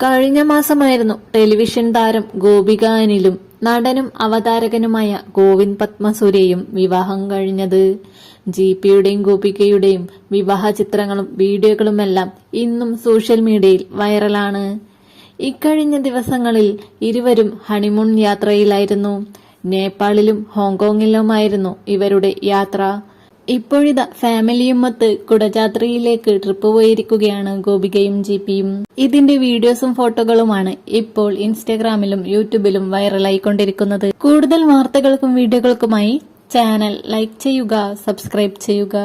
കഴിഞ്ഞ മാസമായിരുന്നു ടെലിവിഷൻ താരം ഗോപിക അനിലും നടനും അവതാരകനുമായ ഗോവിന്ദ് പത്മസൂര്യയും വിവാഹം കഴിഞ്ഞത്. ജിപിയുടെയും ഗോപികയുടെയും വിവാഹ ചിത്രങ്ങളും വീഡിയോകളുമെല്ലാം ഇന്നും സോഷ്യൽ മീഡിയയിൽ വൈറലാണ്. ഇക്കഴിഞ്ഞ ദിവസങ്ങളിൽ ഇരുവരും ഹണിമൂൺ യാത്രയിലായിരുന്നു. നേപ്പാളിലും ഹോങ്കോങ്ങിലുമായിരുന്നു ഇവരുടെ യാത്ര. ഇപ്പോഴിതാ ഫാമിലിയുമൊത്ത് കുടജാത്രയിലേക്ക് ട്രിപ്പ് പോയിരിക്കുകയാണ് ഗോപികയും ജിപിയും. ഇതിന്റെ വീഡിയോസും ഫോട്ടോകളുമാണ് ഇപ്പോൾ ഇൻസ്റ്റാഗ്രാമിലും യൂട്യൂബിലും വൈറലായിക്കൊണ്ടിരിക്കുന്നത്. കൂടുതൽ വാർത്തകൾക്കും വീഡിയോകൾക്കുമായി ചാനൽ ലൈക്ക് ചെയ്യുക സബ്സ്ക്രൈബ് ചെയ്യുക.